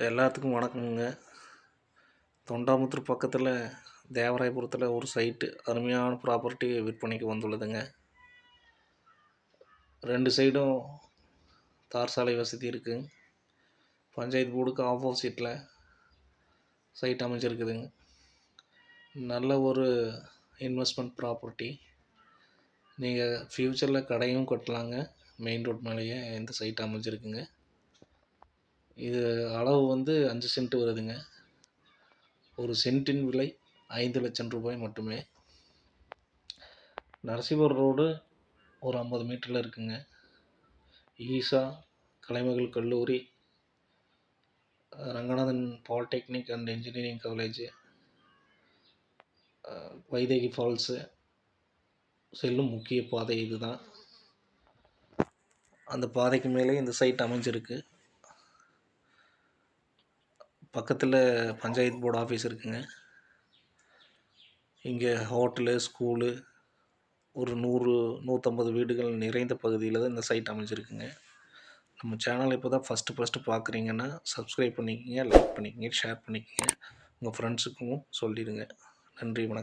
எல்லாத்துக்கும் வணக்கமுங்க. தொண்டாமுத்தூர் பக்கத்தில் தேவராயபுரத்தில் ஒரு சைட்டு அருமையான ப்ராப்பர்ட்டி விற்பனைக்கு வந்துள்ளதுங்க. ரெண்டு சைடும் தார் சாலை வசதி இருக்குங்க பஞ்சாயத்து போர்டுக்கு ஆப்போசிட்டில் சைட் அமைஞ்சிருக்குதுங்க. நல்ல ஒரு இன்வெஸ்ட்மெண்ட் ப்ராப்பர்ட்டி. நீங்கள் ஃப்யூச்சரில் கடையும் கட்டலாங்க. மெயின் ரோட் மேலேயே இந்த சைட் அமைஞ்சிருக்குங்க. இது அளவு வந்து அஞ்சு சென்ட் வருதுங்க. ஒரு சென்ட்டின் விலை ஐந்து லட்சம் ரூபாய் மட்டுமே. நரசிபுரம் ரோடு ஒரு ஐம்பது மீட்டரில் இருக்குங்க. ஈசா கலைமகள் கல்லூரி Ranganathan polytechnic and engineering college Vaidehi falls செல்லும் முக்கிய பாதை இதுதான். அந்த பாதைக்கு மேலே இந்த சைட் அமைஞ்சிருக்கு. பக்கத்தில் பஞ்சாயத்து போர்டு ஆஃபீஸ் இருக்குங்க. இங்கே ஹோட்டலு ஸ்கூலு ஒரு நூறு நூற்றம்பது வீடுகள் நிறைந்த பகுதியில் தான் இந்த சைட் அமைஞ்சிருக்குங்க. நம்ம சேனல் இப்போ தான் ஃபஸ்ட்டு ஃபஸ்ட்டு பார்க்குறீங்கன்னா சப்ஸ்கிரைப் பண்ணிக்கங்க லைக் பண்ணிக்கங்க ஷேர் பண்ணிக்கங்க. உங்கள் ஃப்ரெண்ட்ஸுக்கும் சொல்லிடுங்க. நன்றி வணக்கம்.